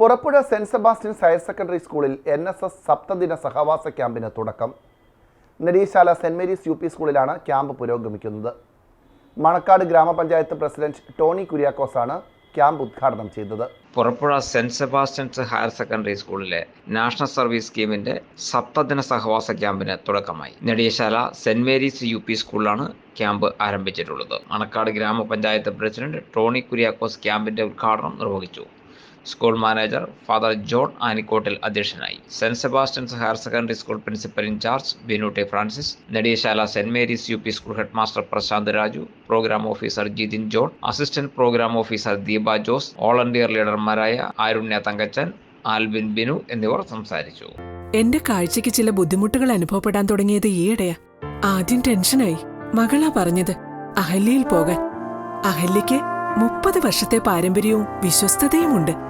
Purappuzha saint Sebastian higher secondary സ്കൂളിൽ N S S സപ്തദിന സഹവാസ ക്യാമ്പിന് തുടക്കം. Nediyasala saint Mary's U P സ്കൂളിലാണ് ക്യാമ്പ് പുരോഗമിക്കുന്നത്. മണക്കാട് ഗ്രാമപഞ്ചായത്ത് പ്രസിഡന്റ് ടോണി കുര്യാക്കോസാണ് ക്യാമ്പ് ഉദ്ഘാടനം ചെയ്തത്. Purappuzha saint Sebastian's higher secondary സ്കൂളിലെ നാഷണൽ സർവീസ് സ്കീമിന്റെ സപ്തദിന സഹവാസ ക്യാമ്പിന് തുടക്കമായി. Nediyasala saint Mary's U P സ്കൂളിലാണ് ക്യാമ്പ് ആരംഭിച്ചിട്ടുള്ളത്. മണക്കാട് ഗ്രാമപഞ്ചായത്ത് പ്രസിഡന്റ് ടോണി കുര്യാക്കോസ് ക്യാമ്പിന്റെ ഉദ്ഘാടനം നിർവഹിച്ചു. School manager father John Anikkottil അധ്യക്ഷനായി. Saint Sebastian's higher secondary school principal in charge Binu T Francis Nediyasala saint Mary's U P school head master Prashanth Raju programme officer Jithin John assistant programme officer Deepa Jose volunteer ലീഡർമാരായ Arunya Thankachan Albin Binu എന്നിവർ സംസാരിച്ചു. എന്റെ കാഴ്ചയ്ക്ക് ചില ബുദ്ധിമുട്ടുകൾ അനുഭവപ്പെടാൻ തുടങ്ങിയത് ഈയിടെയാ. ആദ്യം ടെൻഷനായി. മകളാ പറഞ്ഞത് അഹല്യയിൽ പോകാൻ. അഹല്യയ്ക്ക് മുപ്പത് വർഷത്തെ പാരമ്പര്യവും വിശ്വസ്തതയുമുണ്ട്.